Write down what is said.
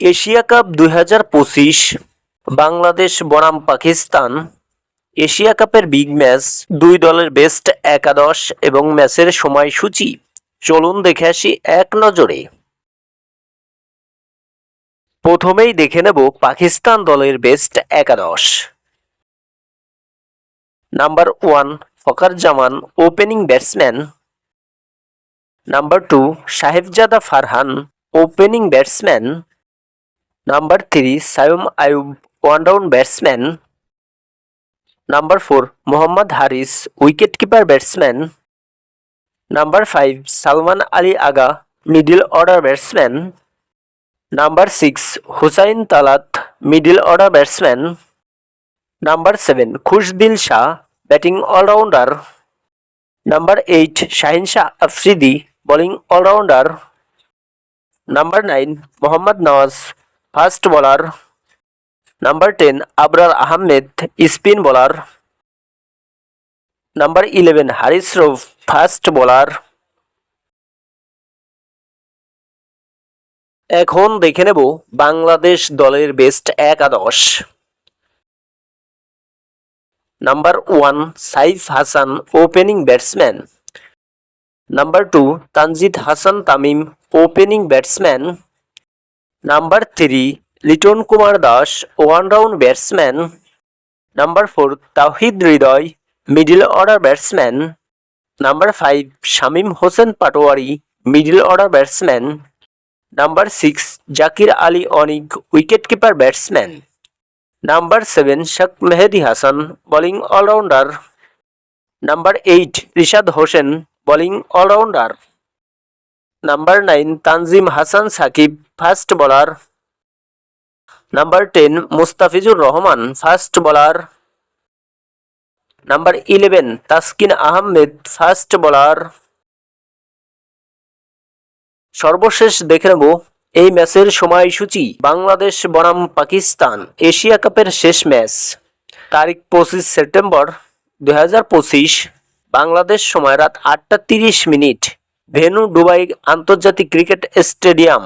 Asia cup দুই হাজার পঁচিশ, বাংলাদেশ, বনাম, পাকিস্তান। এশিয়া কাপের বিগ ম্যাচ, দুই দলের বেস্ট একাদশ এবং ম্যাচের সময়সূচি। চলুন দেখে আসি এক নজরে। প্রথমেই দেখে নেব পাকিস্তান দলের বেস্ট একাদশ। Number one Fakhar Zaman, opening batsman. Number two, Sahibzada Farhan, opening batsman. Number three Saim Ayub one batsman number four Mohammad Haris wicket keeper batsman number five Salman Ali Agha middle order batsman number six Hussain Talat middle order batsman number seven Khushdil Shah batting allrounder number eight Shaheen Shah Afridi bowling allrounder number nine Mohammad Nawaz fast bowler number ten, Abrar Ahmed, spin bowler number eleven, Haris Rauf fast bowler. এখন দেখে নেব বাংলাদেশ দলের best একাদশ। Number one, Saif Hasan, opening batsman. Number two, Tanzid Hasan Tamim, opening batsman. Number three Liton Kumar Das one round batsman number four Towhid Hridoy middle order batsman number five Shamim Hossain Patwari middle order batsman number six Jaker Ali Anik wicket keeper batsman number seven Sheikh Mahedi Hasan bowling allrounder number eight Rishad Hossain bowling allrounder number nine Tanzim Hasan Sakib fast bowler number ten Mustafizur Rahman fast bowler number eleven Taskin Ahmed fast bowler সর্বশেষ দেখে নেব এই ম্যাচের সময়সূচি, বাংলাদেশ বনাম Pakistan, Asia কাপের শেষ match. তারিখ পঁচিশ সেপ্টেম্বর দু হাজার পঁচিশ, বাংলাদেশ সময় রাত আটটা তিরিশ মিনিট। ভেনু ডুবাই আন্তর্জাতিক ক্রিকেট স্টেডিয়াম।